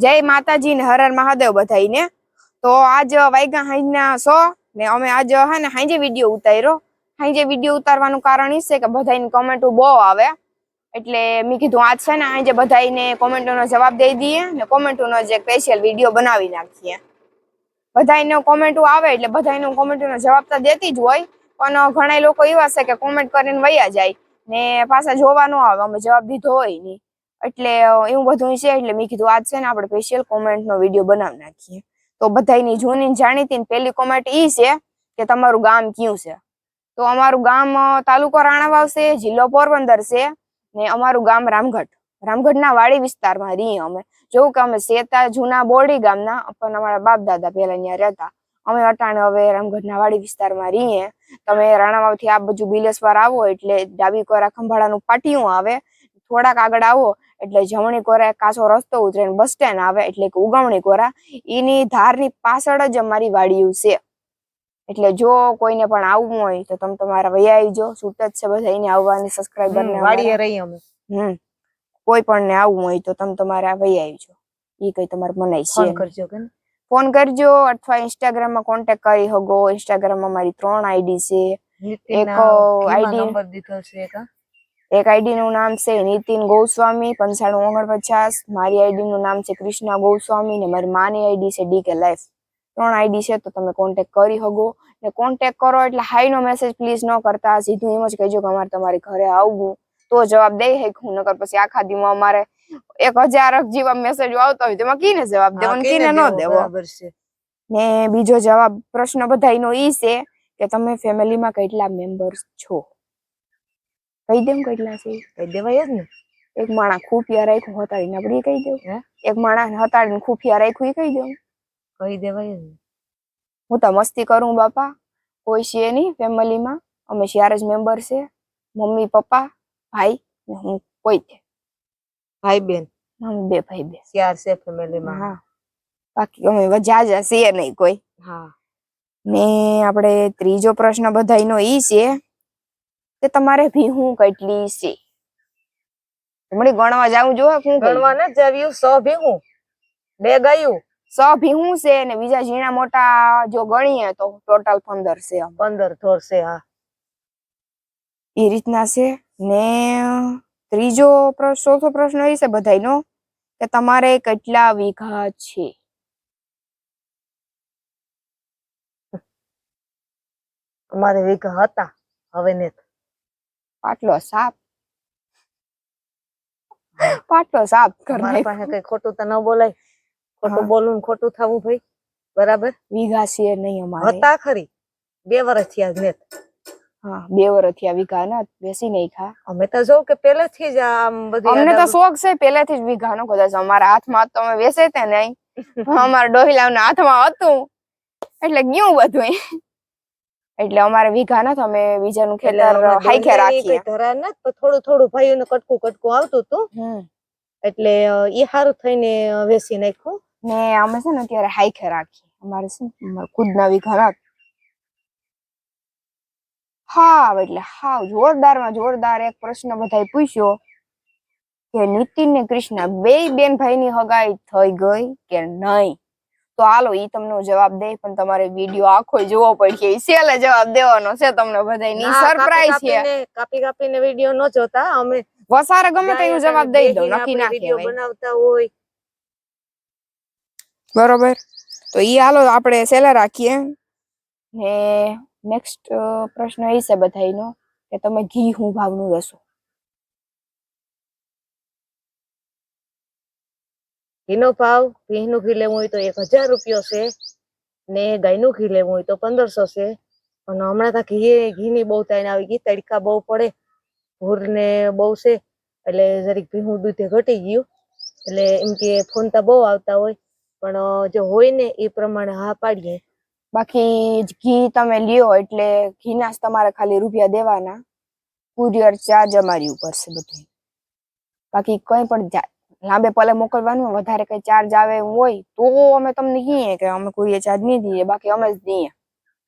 જય માતાજી ને હર હર મહાદેવ બધાઈને તો આજ વાગ્યા હાંજના સો ને અમે આજ હે ને હાંજે વીડિયો ઉતાર્યો. હાંજે વીડિયો ઉતારવાનું કારણ એ છે કે બધાની કોમેન્ટ બહુ આવે. એટલે મેં કીધું આજ છે ને હાંજે બધાને કોમેન્ટોનો જવાબ દઈ દઈએ ને કોમેન્ટોનો જે સ્પેશિયલ વીડિયો બનાવી નાખીએ. બધાને કોમેન્ટો આવે એટલે બધાને કોમેન્ટોનો જવાબ તો દેતી જ હોય. પણ ઘણા લોકો એવા છે કે કોમેન્ટ કરીને વયા જાય ને પાછા જોવા ન આવે, અમે જવાબ દીધો હોય નહીં. એટલે એવું બધું છે, એટલે મેં કીધું, આજ છે ને આપણે સ્પેશિયલ કોમેન્ટ નો વીડિયો બનાવી નાખીએ. તો બધાયની જૂની જાણીતી પહેલી કોમેન્ટ એ છે કે, તમારું ગામ કયું છે? તો અમારું ગામ તાલુકો રાણાવાવ છે, જિલ્લો પોરબંદર છે, ને અમારું ગામ રામગઢ. રામગઢના વાડી વિસ્તારમાં રહીએ અમે. જોઉં કે અમે સેતા જૂના બોરડી ગામના, પણ અમારા બાપ દાદા પહેલા ત્યાં રહેતા. અમે અટાણે હવે રામગઢના વાડી વિસ્તારમાં રહીએ. તમે રાણાવાવથી આ બાજુ બિલેશ્વર આવો એટલે ડાબી કોરા ખંભાળાનું પાટિયું આવે. થોડાક આગળ આવો. એટલે જમણી કોરા કાચો રસ્તો ઉતરીને બસ સ્ટેન્ડ આવે એટલે કે ઉગમણી કોરા એની ધારની પાછળ જ અમારી વાડીયું છે. એટલે જો કોઈને પણ આવવું હોય તો તમે તમારા વૈયા આવજો છૂટ જ છે બધા એને આવવાની સબસ્ક્રાઈબર ને વાડીએ રહી અમે. હમ કોઈ પણ ને આવવું હોય તો તમે તમારા વૈયા આવજો. એ કઈ તમારે મનાય છે કરજો કે ફોન કરજો અથવા ઇન્સ્ટાગ્રામમાં કોન્ટેક્ટ કરી શકો. ઇન્સ્ટાગ્રામમાં મારી ત્રણ આઈડી છે. એક, આઈડી નંબર દીધો છે એક, હા? આઈડી નું નામ છે નીતિન ગોસ્વામી પંચાણું ઓગણપચાસ. મારી આઈડી નું નામ છે કૃષ્ણા ગોસ્વામી ને મારી માની આઈડી છે ડીકે લાઈફ. ત્રણ આઈડી છે તો તમે કોન્ટેક કરી શકો. ને કોન્ટેક કરો એટલે હાઈ નો મેસેજ પ્લીઝ ન કરતા. સીધું એમ જ કહેજો કે અમારે તમારી ઘરે આવવું. તો જવાબ દઈ શકું નકર પછી આખા દીમાં અમારે એક હજાર જેવા મેસેજ આવતા હોય તેમાં કીને જવાબ દેવો હા, કીને ન દેવો, ને બીજો જવાબ પ્રશ્ન બધાયનો ઈ છે કે તમે ફેમિલીમાં કેટલા મેમ્બર્સ છો? કહી દેમ કેટલા છે. કહી દેવાય જ ને. એક માણા ખુફિયા રાખ્યું હતાડીને આપણે કહી દઉં? એક માણા હતાડીને ખુફિયા રાખ્યું એ કહી દઉં કહી દેવાય જ ને. હું તો મસ્તી કરું બાપા. કોઈ છે નહીં ફેમિલીમાં. અમે ચાર જ મેમ્બર છે. મમ્મી પપ્પા ભાઈ ને હું કોઈ છે. ભાઈ બેન. મમ્મી બે ભાઈ બે. ચાર છે ફેમિલીમાં. હા. બાકી અમે જાજા છે નહીં કોઈ. હા. ને આપણે ત્રીજો પ્રશ્ન બધાયનો ઈ છે. કે તમારે ભીહું કેટલી છે? હમણાં ગણવા જાવું જો હું ગણવા ન જાવ્યું સો ભીહું. બે ગયું. સો ભીહું છે ને બીજા ઝીણા મોટા જો ગણીએ તો ટોટલ પંદર છે. પંદર થોર છે હા. એ રીતના છે ને ત્રીજો પ્રશ્ન ચોથો પ્રશ્ન એ છે બધાયનો કે તમારે કેટલા વીઘા છે? અમારે વીઘા હતા હવે ને પાટલો સાપ પાટલો સાપ કર પાસે કઈ ખોટું તો ન બોલાય. ખોટું. બોલવું ખોટું થવું ભાઈ. બરાબર? વીઘા છે નહીં અમારે. હતા ખરી. બે વર્ષ થયા ને હા બે વર્ષ થયા વીઘા ના બેસી નહીં ખા. અમે તો જો કે પહેલેથી જ આમ બધી અમને તો શોખ છે પહેલેથી જ વીઘાનો કદાચ. અમારા હાથમાં તો અમે વેસે તે નહીં. અમારા ડોહિલાના હાથમાં હતું. એટલે ગયું બધું એટલે અમારે વીઘા નથી અમે બીજાનું ખેતર હાઈખે રાખીએ. ધરા ન થોડું થોડું ભાઈઓને કટકું કટકું આવતું હતું. એટલે એ સારું થઈને વેસી નાખ્યું. ને અમે છે ને અત્યારે હાઈખે રાખીએ. અમારે છે ને ખુદના વીઘા રાખ. હાવ એટલે હાવ જોરદારમાં જોરદાર એક પ્રશ્ન બધાએ પૂછ્યો કે નીતિન ને કૃષ્ણ બે બેન ભાઈની હગાઈ થઈ ગઈ કે નહીં? તો હાલો ઈ તમને જવાબ દે પણ તમારે વીડિયો આખો જોવો પડશે. ઈ સેલે જવાબ દેવાનો છે તમને બધાયની. ના, કાપી સરપ્રાઈઝ છે. કાપી કાપીને વીડિયો ન જોતા. અમે વસારે ગમે તે જવાબ દઈ દઉં. નક્કી ના વીડિયો બનાવતા હોય. બરોબર. તો ઈ હાલો આપણે સેલે રાખીએ. ને નેક્સ્ટ પ્રશ્ન એ છે બધાયનો કે તમે ઘી હું ભાવનું લેશો ઘીનો ભાવ ભીંનું ઘી લેવું હોય તો એક હજાર રૂપિયો છે ને ગાયનું ઘી લેવું હોય તો પંદરસો છે. અને હમણાં તો ઘી, ઘીની બહુ તાણ આવી ગઈ, તડકા બહુ પડે ભૂર ને બહુ છે, એટલે જરીક ભીનું દૂધે ઘટી ગયું. એટલે એમ કે ફોન તો બહુ આવતા હોય, પણ જો હોય ને એ પ્રમાણે હા પાડીએ. બાકી ઘી તમે લ્યો એટલે ઘીના જ તમારે ખાલી રૂપિયા દેવાના. કુરિયર ચાર્જ અમારી ઉપર છે બધું બાકી કંઈ પણ લાંબે પલે મોકલવાનું વધારે કઈ ચાર્જ આવે એવું હોય તો અમે તમને કહીએ કે અમે કોઈ ચાર્જ નહીં દઈએ બાકી અમે જ દઈએ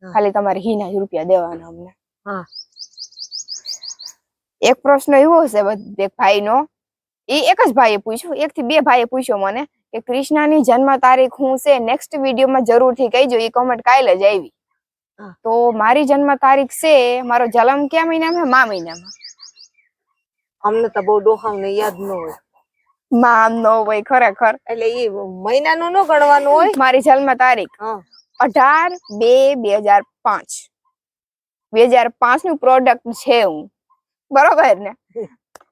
ખાલી તમારે ઘીના જ રૂપિયા દેવાના અમને. હા. એક પ્રશ્ન એવો છે બધ- એક ભાઈનો. એ એક જ ભાઈએ પૂછ્યો એક થી બે ભાઈએ પૂછ્યો મને કે કૃષ્ણાની જન્મ તારીખ હું છે નેક્સ્ટ વિડીયોમાં જરૂરથી કહીજો એ કોમેન્ટ કાલે જ આવી. તો મારી જન્મ તારીખ છે મારો જન્મ કયા મહિનામાં? મા મહિનામાં. અમને તો બહુ ડોહામને યાદ ન હોય. મા ન હોય ખરેખર. એટલે એ મહિનાનું ન ગણવાનું હોય? મારી જન્મ તારીખ. અઢાર બે બે હજાર પાંચ. બે હજાર પાંચનું પ્રોડક્ટ છે હું. બરોબર ને?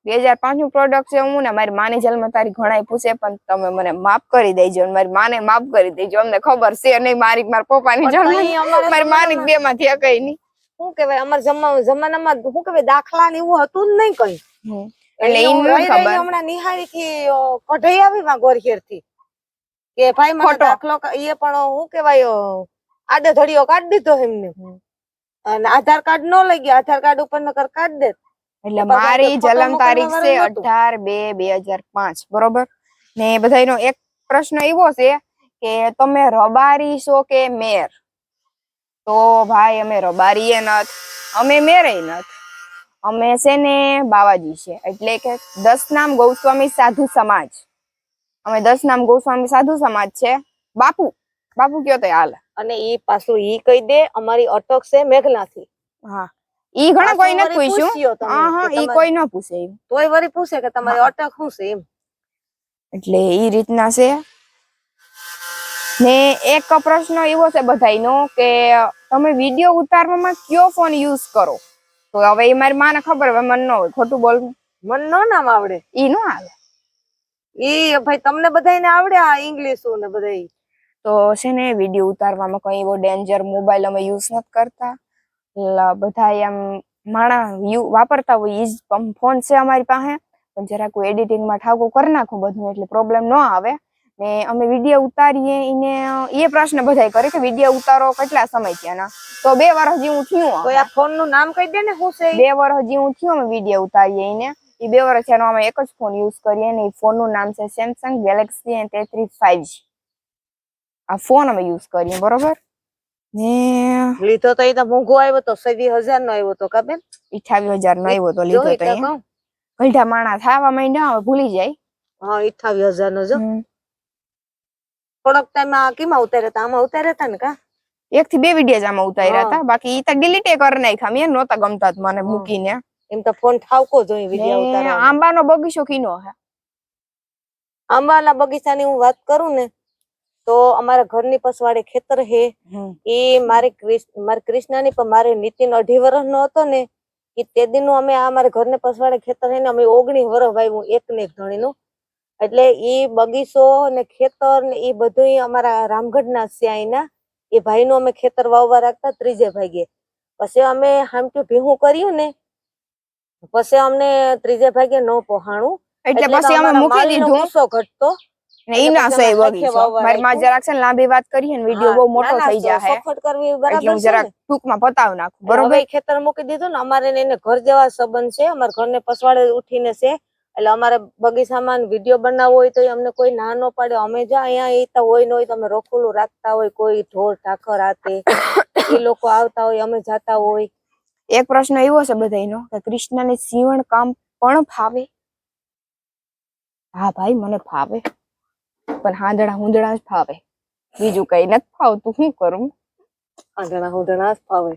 બે હજાર પાંચનું પ્રોડક્ટ છે હું ને મારી માની જન્મ તારીખ ઘણા પૂછે પણ તમે મને માફ કરી દેજો મારી માને માફ કરી દેજો અમને ખબર છે નહીં મારી મારા પપ્પાની જન્મ મારી માની બે માંથી કઈ નહીં. શું કેવાય અમારા જમા- જમાનામાં શું કેવાય દાખલા ને એવું હતું જ નહીં કઈ. એટલે હું ખબર. હમણાં નિહાળી કઢાઈ આવી માં ગોરખેરથી કે ભાઈ મને દાખલો એ પણ શું કેવાય આડે ધડીયો કાઢી દીધો એમને. અને આધાર કાર્ડ નો લઈ ગયા આધાર કાર્ડ ઉપર નકર કાઢ દે એટલે મારી જન્મ તારીખ છે. અઢાર બે બે હજાર પાંચ બરોબર? ને બધાયનો એક પ્રશ્ન એવો છે કે તમે રબારી છો કે મેર? તો ભાઈ અમે રબારીએ નથ અમે મેરે નથ. અમે છે ને બાવાજી છે. એટલે કે દસ નામ ગૌસ્વામી સાધુ સમાજ. અમે દસ નામ ગૌસ્વામી સાધુ સમાજ છે. બાપુ બાપુ કયો તો હાલ. અને ઈ પાછું ઈ કહી દે અમારી અટક છે મેઘનાથી. હા. ઈ ઘણા કોઈ નથી પૂછ્યું. હા હા ઈ કોઈ ન પૂછે તોય વળી પૂછે કે તમારી અટક શું છે એમ. એટલે ઈ રીતના છે. ને એક પ્રશ્ન એવો છે બધાયનો કે તમે વીડિયો ઉતારવામાં કયો ફોન યુઝ કરો? તો હવે એ મારી માને ખબર હવે મન ન હોય ખોટું બોલ મન નો નામ આવડે? ઈ નો આવે. ઈ ભાઈ તમને બધાને આવડે આ ઇંગ્લિશ ને બધાય? તો છે ને વીડિયો ઉતારવામાં કઈ એવો ડેન્જર મોબાઈલ અમે યુઝ નથી કરતા. બધા એમ માણા યુ- વાપરતા હોય ઈ જ ફોન છે અમારી પાસે. પણ જરાક એડિટિંગમાં ઠાકો કરી નાખું બધું એટલે પ્રોબ્લેમ ન આવે. ને અમે વીડિયો ઉતારીએ એને એ પ્રશ્ન બધાય કરે કે વીડિયો ઉતારો કેટલા સમય થયાના તો બે વર્ષ જેવું થયું તો આ ફોનનું નામ કહી દે ને હું છે બે બે વર્ષ જેવું થયું અમે વીડિયો ઉતારીએ એને એ બે વાર થયાનો અમે એક જ ફોન યુઝ કરીએ ને એ ફોનનું નામ છે સેમસંગ ગેલેક્સી તેત્રીસ ફાઈવ આ ફોન અમે યુઝ કરીએ બરોબર? ને લીધો તો એ તો મોંઘો આવ્યો તો સવી હજાર નો આવ્યો તો કાબેન અઠાવીસ હજાર નો આવ્યો તો લીધો તો અહીંયા માણા થાવા માંડ્યા હવે ભૂલી જાય. હા અઠાવીસ હજાર નો જો. થોડોક ટાઈમ આ કેમાં ઉતાર્યા હતા? આમાં ઉતાર્યા હતા ને કા? એક થી બે વીડિયો આમાં ઉતાર્યા હતા. બાકી ઈ તો ડિલીટ કરી નાખ્યા. મેં નહોતા ગમતા મને મૂકીને. એમ તો ફોન ઠાવકો જોઈએ વીડિયો ઉતારવા આંબાનો બગીચો કીનો હે? આંબાના બગીચાની હું વાત કરું ને તો અમારા ઘરની પછવાડે ખેતર હે. એ મારે મારે કૃષ્ણાની પણ મારે નીતિન અઢી વર્ષ નો હતો ને એ તે દીનું અમે આ અમારા ઘરને પછવાડે ખેતર હે ને અમે ઓગણીસ વર્ષ વાવ્યું એક ને એક ધણીનું. એટલે એ બગીચો ને ખેતર ને એ બધું અમારા રામગઢના ના અહીંના એ ભાઈનું અમે ખેતર વાવવા રાખતા ત્રીજે ભાગે. પછી અમે હામટું ભીહું કર્યું ને પછી અમને ત્રીજે ભાગે ન પહોંચાણું એટલે પછી અમે મૂકી દીધું. ગુસ્સો ઘટતો. ને ના ને ના, ના, ખેતર મૂકી દીધું ને અમારે ને એને ઘર જેવા સંબંધ છે. અમારા ઘરને પસવાડે ઉઠીને છે. એટલે અમારે બગીચામાં વીડિયો બનાવવો હોય તો અમને કોઈ ના ન પાડે. અમે જો અહીંયા એતા હોય ન હોય તો અમે રોખુલું રાખતા હોય કોઈ ઢોર ઢાકર આતે એ લોકો આવતા હોય અમે જાતા હોય. એક પ્રશ્ન એવો છે બધાનો કે કૃષ્ણને સીવણ કામ પણ ફાવે? હા ભાઈ મને ફાવે. પણ હાંદડા હુંદડા જ ફાવે. બીજું કઈ નથી ફાવતું. શું કરું? આંધણા હુંધણા જ ફાવે.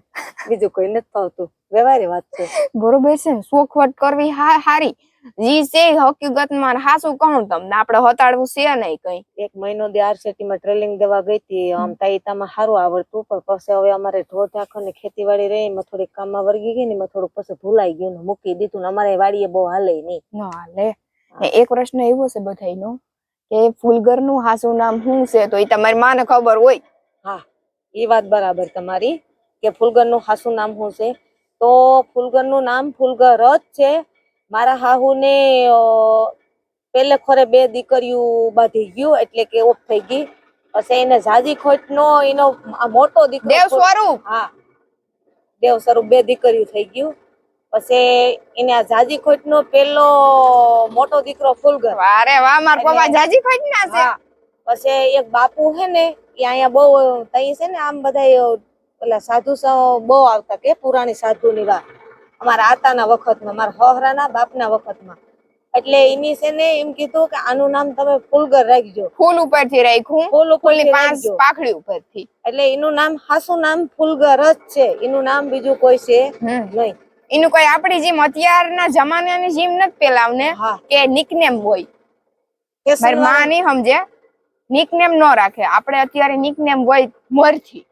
બીજું કઈ નથી ફાવતું. વ્યવહારી વાત છે. બરોબર છે શોખવટ કરવી હા હારી. જી છે હકીકતમાં હાસું કહું તમને આપણે હતાડવું છે નહીં કઈ. એક મહિનો દે આરસીટી માં ટ્રેલિંગ દેવા ગઈ હતી આમ તાઈતામાં સારું આવડતું પણ પછી હવે અમારે ઢોર ઢાખર ને ખેતીવાડી રહી એમાં થોડીક કામમાં વળગી ગઈ ને એમાં થોડુંક પછી ભૂલાઈ ગયું ને મૂકી દીધું ને અમારે વાડીએ બહુ હાલે નહીં. ન હાલે. એક પ્રશ્ન એવો છે બધાયનો કે ફૂલગરનું હાસું નામ શું છે? તો એ તમારી માને ખબર હોય. હા એ વાત બરાબર તમારી કે ફૂલગરનું હાસું નામ શું છે? તો ફૂલગરનું નામ ફૂલગર જ છે મારા હાહુ ને પેલે ખોરે બે દીકરીઓ બાંધી ગયું એટલે કે ઓફ થઈ ગઈ. પછી એને જાજી ખોટ નો એનો મોટો દીકરો દેવ સ્વરૂપ? હા. દેવ સ્વરૂપ બે દીકરીઓ થઈ ગયું. પછી એને આ જાજી ખોટ નો પેલો મોટો દીકરો ફૂલગર. અરે વાહ માર પપ્પા જાજી ખોટ ના છે પછી એક બાપુ હે ને એ અહીંયા બહુ તઈ છે ને આમ બધા પેલા સાધુ બહુ આવતા કે પુરાણી સાધુ ની વાત. અમારા આતાના વખતમાં મારા હોહરાના બાપના વખતમાં. એટલે એની છે ને એમ કીધું કે આનું નામ તમે ફૂલગર રાખજો. ફૂલ ઉપરથી રાખ્યું. ફૂલ ફૂલની ઉપર પાંચ પાખડી ઉપરથી. એટલે એનું નામ હાસું નામ ફૂલગર જ છે. એનું નામ બીજું કોઈ છે નહીં. એનું કોઈ આપણી જેમ અત્યારના જમાનાની જેમ નથી પેલાવને હા. કે નિકનેમ હોય. મારી માં નહીં સમજે નિકનેમ ન રાખે. આપણે અત્યારે નિકનેમ હોય મોરથી.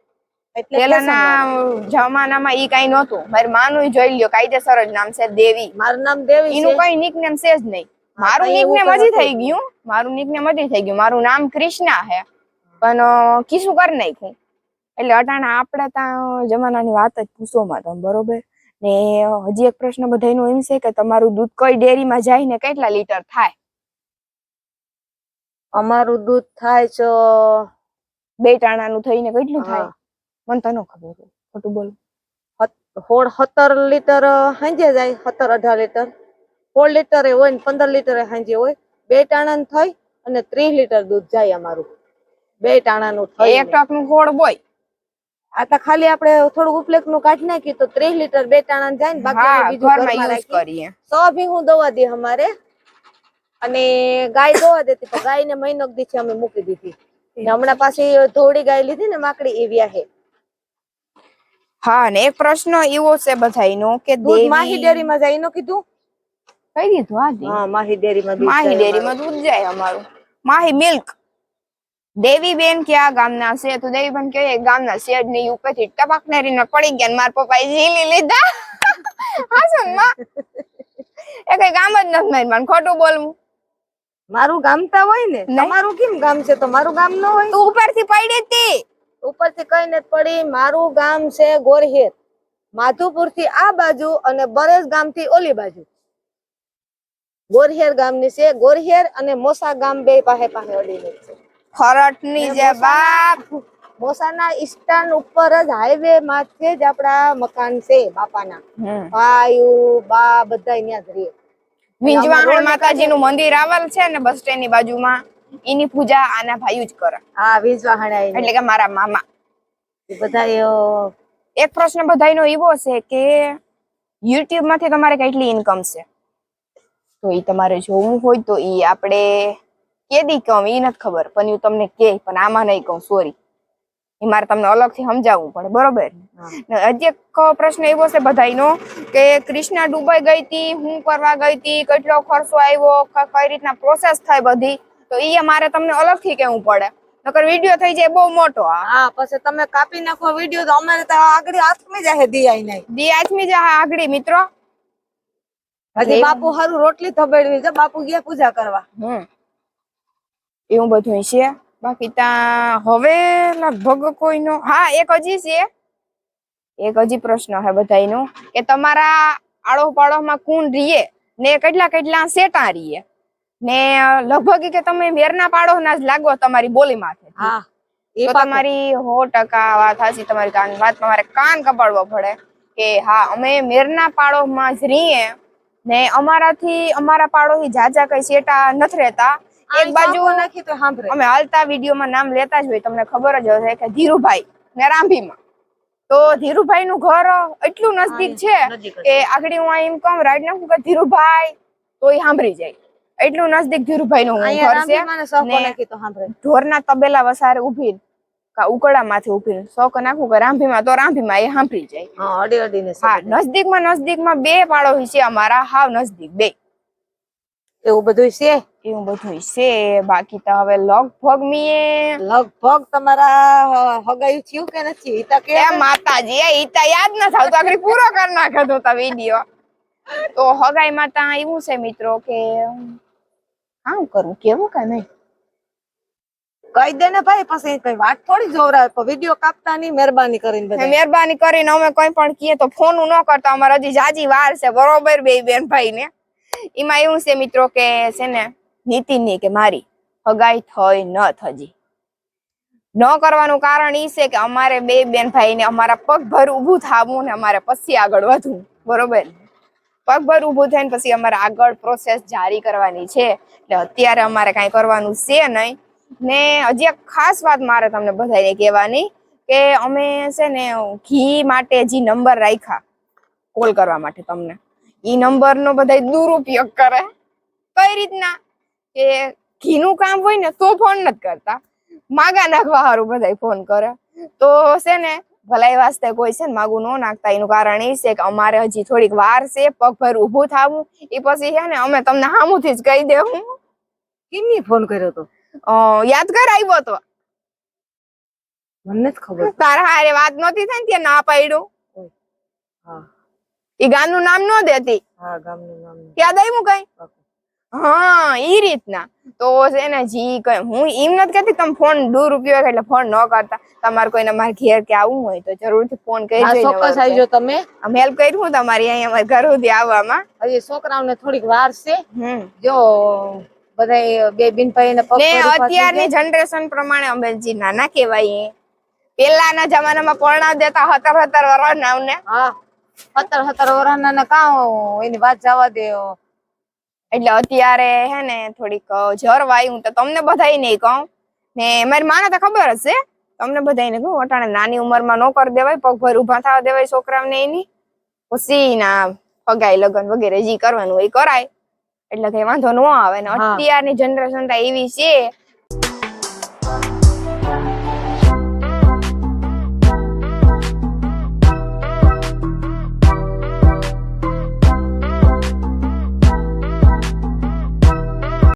પેલાના જમાનામાં ઈ કઈ નહોતું. મારી માનું જોઈ લ્યો કાયદેસર જ નામ છે દેવી. મારું નામ દેવી એનું કઈ નિકનેમ છે જ નહીં. મારું નિકનેમ હજી થઈ ગયું. મારું નિકનેમ હજી થઈ ગયું. મારું નામ કૃષ્ણા હે. પણ કીશું કરી નાખ્યું. એટલે અટાણા આપણે ત્યાં જમાનાની વાત જ પૂછોમાં તમે બરોબર? ને હજી એક પ્રશ્ન બધાનો એમ છે કે તમારું દૂધ કઈ ડેરીમાં જાય ને કેટલા લીટર થાય? અમારું દૂધ થાય છે બે ટાણાનું થઈને કેટલું થાય? મને તો ન ખબર ખોટું બોલ. હોળ સત્તર લીટર હાંજે જાય સત્તર અઢાર લીટર. સોળ લીટરે હોય ને પંદર લીટરે હાંજે હોય. બે ટાણા થઈ અને ત્રીસ લીટર દૂધ જાય અમારું. બે ટાણાનું થાય એક ટકનું હોળ બોય. આ તો ખાલી આપણે થોડું ઉપલેખનું કાઢી નાખી તો ત્રીસ લીટર બે ટાણા જાય ને બાકી બીજું. કરીએ. સો ભી હું દવા દે અમારે. અને ગાય દોવા દેતી પણ ગાય ને મહિનો દીધી અમે મૂકી દીધી. હમણાં પાછી ધોળી ગાય લીધી ને માકડી એવી વ્યાહે હા ને એક પ્રશ્ન એવો છે બધાયનો કે દૂધ માહી દેવી ડેરી માં જાય એનો કીધું? કહી દીધું હા દી. હા માહી ડેરી માં માહી ડેરીમાં દૂધ જાય અમારું. માહી મિલ્ક. દેવી બેન ક્યાં ગામના છે? તો દેવી બેન કે ગામના શેડની ઉપરથી ટપક ને પડી ગયા માર મારા પપ્પાએ ઝીલી લીધા. હા ને માં? એ કઈ ગામ જ નથી મારી મને ખોટું બોલવું. મારું ગામતા હોય ને. તમારું કેમ ગામ છે? તો મારું ગામ ન હોય. તું ઉપરથી પડી હતી. ઉપરથી કઈ નથી પડી મારું ગામ છે ગોરહેર. માધુપુરથી આ બાજુ અને બરેજ ગામથી ઓલી બાજુ. ગોરહેર ગામની છે ગોરહેર અને મોસા ગામ બે પાસે પાસે ઓલી છે. ખરટની જે બાપ! મોસાના સ્ટેન્ડ ઉપર જ હાઈવે માથે જ આપડા મકાન છે બાપાના. ભાઈ બા બધા અહીંયા જ રહે. વિંજવાહણ માતાજીનું મંદિર આવેલ છે ને બસ સ્ટેન્ડની બાજુમાં એની પૂજા આના ભાઈ જ કરે. હા વિંજવાણ. એટલે કે મારા મામા. બધા એક પ્રશ્ન બધાયનો એવો છે કે યુટ્યુબમાંથી તમારે કેટલી ઇન્કમ છે? તો એ તમારે જોવું હોય તો એ આપણે કેદી કહું એ નથી ખબર પણ હું તમને કે પણ આમાં નહીં કહું સોરી એ મારે તમને અલગથી સમજાવવું પડે બરોબર? હજી એક પ્રશ્ન એવો છે બધાયનો કે ક્રિષ્ના દુબઈ ગઈ હતી હું કરવા ગઈ હતી કેટલો ખર્ચો આવ્યો કઈ રીતના પ્રોસેસ થાય બધી? તો એ મારે તમને અલગથી કહેવું પડે. નકર વીડિયો થઈ જાય બહુ મોટો હા. પછી તમે કાપી નાખો વીડિયો તો અમારે તો આગળ હાથમાં જાય દિયાઈ નહીં દી આચમી જા આગળી મિત્રો. હજી બાપુ હારું રોટલી થબેડવી છે બાપુ ગયા પૂજા કરવા. હમ. એવું બધું છે બાકી ત્યાં હવે લગભગ કોઈનો હા એક હજી છે. એક હજી પ્રશ્ન હે બધાનો કે તમારા આડો પાડોમાં કોણ રીએ ને કેટલા કેટલા સેટા રીએ? ને લગભગ કે તમે મેરના પાડોના જ લાગો તમારી બોલીમાંથી. હા એ તમારી સો ટકા વાત હાચી તમારી કાન વાત તમારે કાન કપાડવો પડે કે હા અમે મેરના પાડોમાં જ રહીએ ને અમારાથી અમારા પાડોથી જાજા કઈ સેટા નથી રહેતા. એક બાજુ નથી તો સાંભળે. અમે હાલતા વિડીયોમાં નામ લેતા જ હોય તમને ખબર જ હશે કે ધીરુભાઈ ને રાંભીમાં તો ધીરુભાઈ નું ઘર એટલું નજદીક છે કે આગળ હું એમ કહું નાખું કે ધીરુભાઈ. તો એ સાંભળી જાય. એટલું નજદીક ધીરુભાઈ નું ઘર છે. ઢોરના તબેલા વસારે ઊભી ઉકળા માંથી ઊભી શોખ નાખું કે રાંભીમાં તો રાંભીમાં એ સાંભળી જાય. અડી અડીને હા નજદીકમાં નજદીકમાં બે પાડો છે અમારા હાવ નજદીક બે. એવું બધું છે? એવું બધું છે. બાકી તો હવે લગભગ મીએ લગભગ તમારા હગાયું થયું કે નથી? ઈ તો કે માતાજી એ ઈ તો યાદ ન થાવ તો આગળ પૂરો કરી નાખ્યો તો વીડિયો. તો હગાઈ માતા એવું છે મિત્રો કે કામ કરું? કેવું કે નહીં? કહી દે ને ભાઈ પછી કઈ વાત થોડી જોવરાવે પણ વીડિયો કાપતા નહીં મહેરબાની કરીને મહેરબાની કરીને અમે કોઈ પણ કીએ તો ફોન ન કરતા. અમારે હજી જાજી વાર છે બરોબર બે બેન ભાઈ ને એમાં એવું છે મિત્રો કે છે ને નીતિનની કે મારી હગાઈ થઈ ન થજી ન કરવાનું કારણ એ છે કે અમારે બે બેન ભાઈ ને અમારા પગભર ઊભું થાવું ને અમારે પછી આગળ વધવું. બરોબર? પગભર ઊભું થઈને પછી અમારે આગળ પ્રોસેસ જારી કરવાની છે. એટલે અત્યારે અમારે કાંઈ કરવાનું છે નહીં. ને હજી એક ખાસ વાત મારે તમને બધાને કહેવાની કે અમે છે ને ઘી માટે જે નંબર રાખ્યા કોલ કરવા માટે તમને, ઈ નંબર નો બધા દુરુપયોગ કરે. કઈ રીતના? કે ઘીનું કામ હોય ને તો ફોન નથી કરતા. માગા નાખવા સારું બધા ફોન કરે. તો છે ને ભલાઈ વાસ્તે કોઈ છે ને માગું ન નાખતા. એનું કારણ એ છે કે અમારે હજી થોડીક વાર છે પગભર ઊભું થવું. એ પછી છે ને અમે તમને સામુથી જ કહી દેવું. કેમની ફોન કર્યો તો? યાદ કર આવ્યો તો. મને જ ખબર તારા હારે વાત નહોતી થઈ ને ત્યાં ના પાડ્યું. હા. એ ગામનું નામ ન દેતી. હા ગામનું નામ યાદ આવ્યું કઈ? હા ઈ રીતના. તો છે ને જી કઈ હું એમ નથી કહેતી તમે ફોન દુરુપયોગ એટલે ફોન ન કરતા. તમારે કોઈને મારા ઘેર કે આવવું હોય તો જરૂરથી ફોન કરી દેજો ચોક્કસ આવજો તમે. અમે હેલ્પ કરી હું તમારી અહીંયા અમારા ઘર સુધી આવવામાં. હજી છોકરાઓને થોડીક વાર છે. જો બધા બે બિનભાઈ ને અત્યારની જનરેશન પ્રમાણે અમે જી નાના કહેવાય પેલાના જમાનામાં પરણાવ દેતા હતર હતર વર્ષ નાવને હા હતર હતર વર્ષના ના કાં એની વાત જવા દે. એટલે અત્યારે હે ને થોડીક જરવાય હું તો તમને બધાય નહીં કહું. ને મારી માને તો ખબર જ છે તમને નહીં કહું અટાણે નાની ઉંમરમાં નો કરી દેવાય પગભર ઊભા થવા દેવાય છોકરાઓને એની. પછી ના પગાઈ લગ્ન વગેરે જે કરવાનું હોય એ કરાય. એટલે કઈ વાંધો ન આવે. ને. અત્યારની જનરેશન તો એવી છે